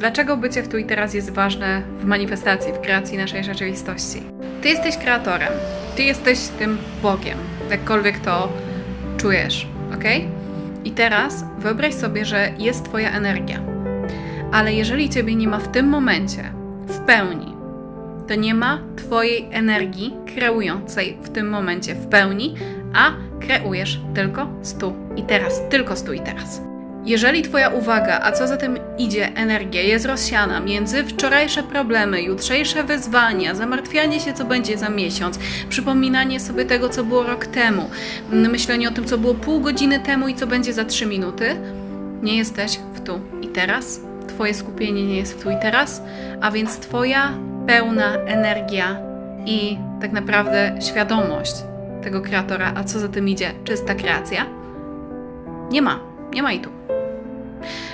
Dlaczego bycie w tu i teraz jest ważne w manifestacji, w kreacji naszej rzeczywistości? Ty jesteś kreatorem, ty jesteś tym Bogiem, jakkolwiek to czujesz, ok? I teraz wyobraź sobie, że jest Twoja energia, ale jeżeli Ciebie nie ma w tym momencie, w pełni, to nie ma Twojej energii kreującej w tym momencie w pełni, a kreujesz tylko stu i teraz, tylko stu i teraz. Jeżeli Twoja uwaga, a co za tym idzie, energia jest rozsiana między wczorajsze problemy, jutrzejsze wyzwania, zamartwianie się, co będzie za miesiąc, przypominanie sobie tego, co było rok temu, myślenie o tym, co było pół godziny temu i co będzie za trzy minuty, nie jesteś w tu i teraz. Twoje skupienie nie jest w tu i teraz, a więc Twoja pełna energia i tak naprawdę świadomość tego kreatora, a co za tym idzie, czysta kreacja, nie ma, nie ma i tu.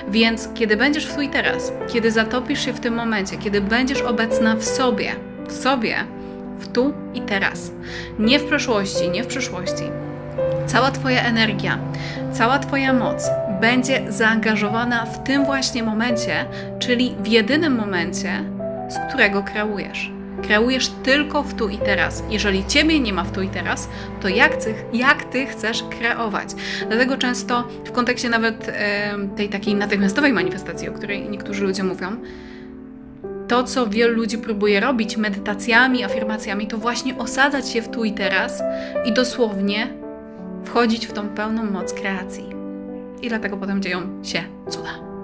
Więc kiedy będziesz w tu i teraz, kiedy zatopisz się w tym momencie, kiedy będziesz obecna w sobie, w sobie, w tu i teraz, nie w przeszłości, nie w przyszłości, cała Twoja energia, cała Twoja moc będzie zaangażowana w tym właśnie momencie, czyli w jedynym momencie, z którego kreujesz. Kreujesz tylko w tu i teraz. Jeżeli ciebie nie ma w tu i teraz, to jak ty, jak ty chcesz kreować? Dlatego często w kontekście nawet tej takiej natychmiastowej manifestacji, o której niektórzy ludzie mówią, to, co wielu ludzi próbuje robić medytacjami, afirmacjami, to właśnie osadzać się w tu i teraz i dosłownie wchodzić w tą pełną moc kreacji. I dlatego potem dzieją się cuda.